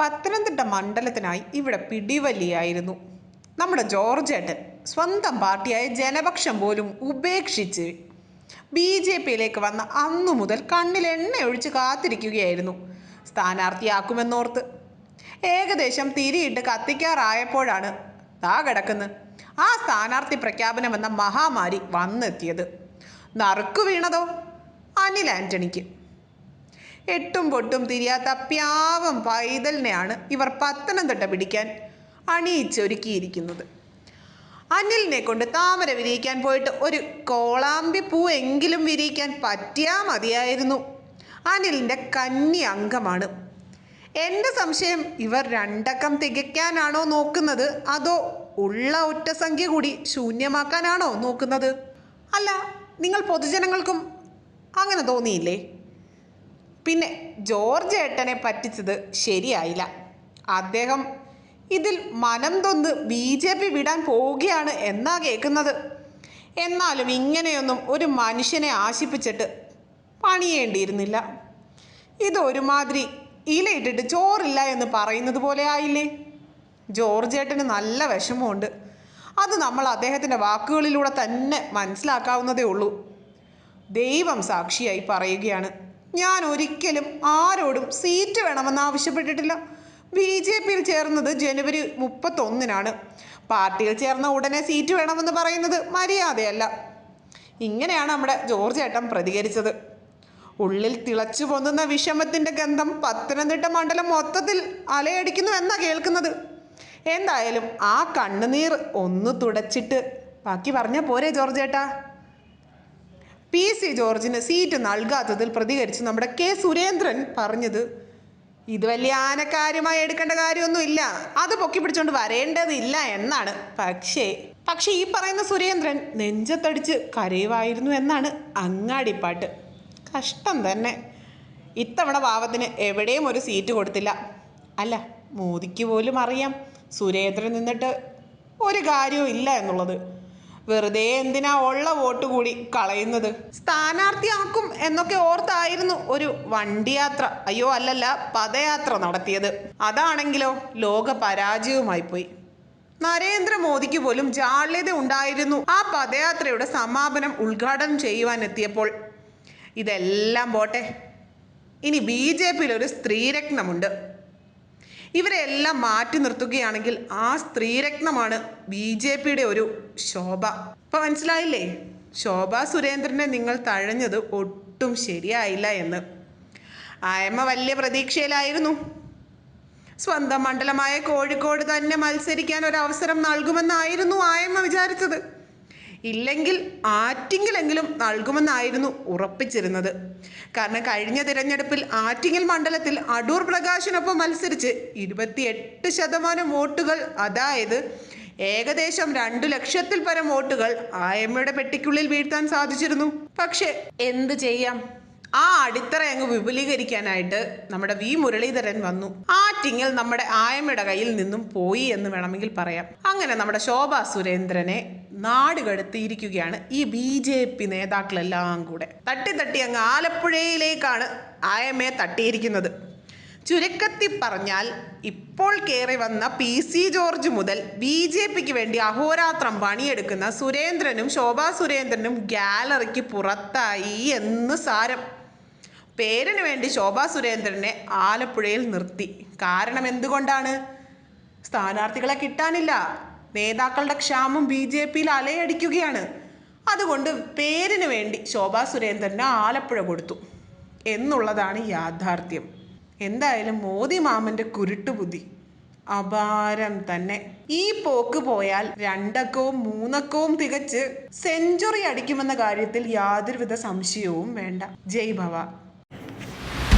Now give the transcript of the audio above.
പത്തനംതിട്ട മണ്ഡലത്തിനായി ഇവിടെ പിടിവലിയായിരുന്നു. നമ്മുടെ ജോർജ് ഏട്ടൻ സ്വന്തം പാർട്ടിയായ ജനപക്ഷം പോലും ഉപേക്ഷിച്ച് ബി ജെ പിയിലേക്ക് വന്ന അന്നു മുതൽ കണ്ണിൽ എണ്ണ ഒഴിച്ച് കാത്തിരിക്കുകയായിരുന്നു. സ്ഥാനാർത്ഥിയാക്കുമെന്നോർത്ത് ഏകദേശം തിരിയിട്ട് കത്തിക്കാറായപ്പോഴാണ് താ കിടക്കുന്നത് ആ സ്ഥാനാർത്ഥി പ്രഖ്യാപനം എന്ന മഹാമാരി വന്നെത്തിയത്. നറുക്കു വീണതോ? അനിൽ ആന്റണിക്ക്. എട്ടും പൊട്ടും തിരിയാത്ത പ്യാവം പൈതലിനെയാണ് ഇവർ പത്തനംതിട്ട പിടിക്കാൻ അണിയിച്ചൊരുക്കിയിരിക്കുന്നത്. അനിലിനെ കൊണ്ട് താമര വിരിയിക്കാൻ പോയിട്ട് ഒരു കോളാമ്പി പൂ എങ്കിലും വിരിയിക്കാൻ പറ്റിയാ മതിയായിരുന്നു. അനിലിന്റെ കന്നി അംഗമാണ്. എന്റെ സംശയം ഇവർ രണ്ടക്കം തികയ്ക്കാനാണോ നോക്കുന്നത്? അതോ ഉള്ള ഒറ്റ സംഖ്യ കൂടി ശൂന്യമാക്കാനാണോ നോക്കുന്നത്? അല്ല നിങ്ങൾ പൊതുജനങ്ങൾക്കും അങ്ങനെ തോന്നിയില്ലേ? പിന്നെ ജോർജ് ഏട്ടനെ പറ്റിച്ചത് ശരിയായില്ല. അദ്ദേഹം ഇതിൽ മനം തൊന്ന് ബി ജെ പി വിടാൻ പോവുകയാണ് എന്നാ കേൾക്കുന്നത്. എന്നാലും ഇങ്ങനെയൊന്നും ഒരു മനുഷ്യനെ ആശിപ്പിച്ചിട്ട് പണിയേണ്ടിയിരുന്നില്ല. ഇതൊരുമാതിരി ഇലയിട്ടിട്ട് ചോറില്ല എന്ന് പറയുന്നത് പോലെ ആയില്ലേ? ജോർജ് ഏട്ടന് നല്ല വിഷമമുണ്ട്. അത് നമ്മൾ അദ്ദേഹത്തിന്റെ വാക്കുകളിലൂടെ തന്നെ മനസ്സിലാക്കാവുന്നതേ ഉള്ളൂ. ദൈവം സാക്ഷിയായി പറയുകയാണ്. ഞാൻ ഒരിക്കലും ആരോടും സീറ്റ് വേണമെന്ന് ആവശ്യപ്പെട്ടിട്ടില്ല. ബി ജെ പിയിൽ ചേർന്നത് ജനുവരി മുപ്പത്തൊന്നിനാണ്. പാർട്ടിയിൽ ചേർന്ന ഉടനെ സീറ്റ് വേണമെന്ന് പറയുന്നത് മര്യാദയല്ല. ഇങ്ങനെയാണ് നമ്മുടെ ജോർജ് ഏട്ടൻ പ്രതികരിച്ചത്. ഉള്ളിൽ തിളച്ചു പൊന്നുന്ന വിഷമത്തിന്റെ ഗന്ധം പത്തനംതിട്ട മണ്ഡലം മൊത്തത്തിൽ അലയടിക്കുന്നു എന്നാ കേൾക്കുന്നത്. എന്തായാലും ആ കണ്ണുനീർ ഒന്ന് തുടച്ചിട്ട് ബാക്കി പറഞ്ഞ പോരെ ജോർജ് ഏട്ടാ. പി സി ജോർജിന് സീറ്റ് നൽകാത്തതിൽ പ്രതികരിച്ച് നമ്മുടെ കെ സുരേന്ദ്രൻ പറഞ്ഞത് ഇത് വലിയ ആനക്കാര്യമായി എടുക്കേണ്ട കാര്യമൊന്നുമില്ല. അത് പൊക്കി പിടിച്ചോണ്ട് വരേണ്ടതില്ല എന്നാണ്. പക്ഷേ പക്ഷേ ഈ പറയുന്ന സുരേന്ദ്രൻ നെഞ്ചത്തടിച്ച് കരയുമായിരുന്നു എന്നാണ് അങ്ങാടിപ്പാട്ട്. കഷ്ടം തന്നെ. ഇത്തവണ പാവത്തിന് എവിടെയും ഒരു സീറ്റ് കൊടുത്തില്ല. അല്ല മോദിക്ക് പോലും അറിയാം സുരേന്ദ്രൻ നിന്നിട്ട് ഒരു കാര്യവും ഇല്ല എന്നുള്ളത്. വെറുതെ എന്തിനാ ഉള്ള വോട്ട് കൂടി കളയുന്നത്? സ്ഥാനാർത്ഥിയാക്കും എന്നൊക്കെ ഓർത്തായിരുന്നു ഒരു വണ്ടി യാത്ര അയ്യോ അല്ലല്ല പദയാത്ര നടത്തിയത്. അതാണെങ്കിലോ ലോക പരാജയവുമായി പോയി. നരേന്ദ്രമോദിക്ക് പോലും ജാള്യത ഉണ്ടായിരുന്നു. ആ പദയാത്രയുടെ സമാപനം ഉദ്ഘാടനം ചെയ്യുവാൻ എത്തിയപ്പോൾ. ഇതെല്ലാം പോട്ടെ. ഇനി ബി ജെ പിയിൽ ഒരു സ്ത്രീരത്നമുണ്ട്. ഇവരെല്ലാം മാറ്റി നിർത്തുകയാണെങ്കിൽ ആ സ്ത്രീരത്നമാണ് ബി ജെ പിയുടെ ഒരു ശോഭ. ഇപ്പൊ മനസ്സിലായില്ലേ? ശോഭ സുരേന്ദ്രനെ നിങ്ങൾ തഴഞ്ഞത് ഒട്ടും ശരിയായില്ല എന്ന്. ആയമ്മ വലിയ പ്രതീക്ഷയിലായിരുന്നു. സ്വന്തം മണ്ഡലമായ കോഴിക്കോട് തന്നെ മത്സരിക്കാൻ ഒരു അവസരം നൽകുമെന്നായിരുന്നു ആയമ്മ വിചാരിച്ചത്. ഇല്ലെങ്കിൽ ആറ്റിങ്ങിലെങ്കിലും നൽകുമെന്നായിരുന്നു ഉറപ്പിച്ചിരുന്നത്. കാരണം കഴിഞ്ഞ തിരഞ്ഞെടുപ്പിൽ ആറ്റിങ്ങൽ മണ്ഡലത്തിൽ അടൂർ പ്രകാശിനൊപ്പം മത്സരിച്ച് ഇരുപത്തിയെട്ട് ശതമാനം വോട്ടുകൾ അതായത് ഏകദേശം രണ്ടു ലക്ഷത്തിൽ പരം വോട്ടുകൾ ആയമ്മയുടെ പെട്ടിക്കുള്ളിൽ വീഴ്ത്താൻ സാധിച്ചിരുന്നു. പക്ഷെ എന്ത് ചെയ്യാം? ആ അടിത്തറ അങ്ങ് വിപുലീകരിക്കാനായിട്ട് നമ്മുടെ വി മുരളീധരൻ വന്നു. ആ ടിങ്ങിൽ നമ്മുടെ ആയമ്മയുടെ കയ്യിൽ നിന്നും പോയി എന്ന് വേണമെങ്കിൽ പറയാം. അങ്ങനെ നമ്മുടെ ശോഭാ സുരേന്ദ്രനെ നാട് കടത്തിയിരിക്കുകയാണ് ഈ ബി ജെ പി നേതാക്കളെല്ലാം കൂടെ. തട്ടി തട്ടി അങ്ങ് ആലപ്പുഴയിലേക്കാണ് ആയമ്മയെ തട്ടിയിരിക്കുന്നത്. ചുരുക്കത്തിൽ പറഞ്ഞാൽ ഇപ്പോൾ കയറി വന്ന പി സി ജോർജ് മുതൽ ബി ജെ പിക്ക് വേണ്ടി അഹോരാത്രം പണിയെടുക്കുന്ന സുരേന്ദ്രനും ശോഭാ സുരേന്ദ്രനും ഗാലറിക്ക് പുറത്തായി എന്ന് സാരം. പേരിന് വേണ്ടി ശോഭാ സുരേന്ദ്രനെ ആലപ്പുഴയിൽ നിർത്തി. കാരണം എന്തുകൊണ്ടാണ്? സ്ഥാനാർത്ഥികളെ കിട്ടാനില്ല. നേതാക്കളുടെ ക്ഷാമം ബി ജെ പിയിൽ അലയടിക്കുകയാണ്. അതുകൊണ്ട് പേരിന് വേണ്ടി ശോഭാ സുരേന്ദ്രന് ആലപ്പുഴ കൊടുത്തു. എന്നുള്ളതാണ് യാഥാർത്ഥ്യം. എന്തായാലും മോദി മാമന്റെ കുരുട്ടുബുദ്ധി അപാരം തന്നെ. ഈ പോക്ക് പോയാൽ രണ്ടക്കവും മൂന്നക്കവും തികച്ച് സെഞ്ചുറി അടിക്കുമെന്ന കാര്യത്തിൽ യാതൊരുവിധ സംശയവും വേണ്ട. ജയ് ഭവ.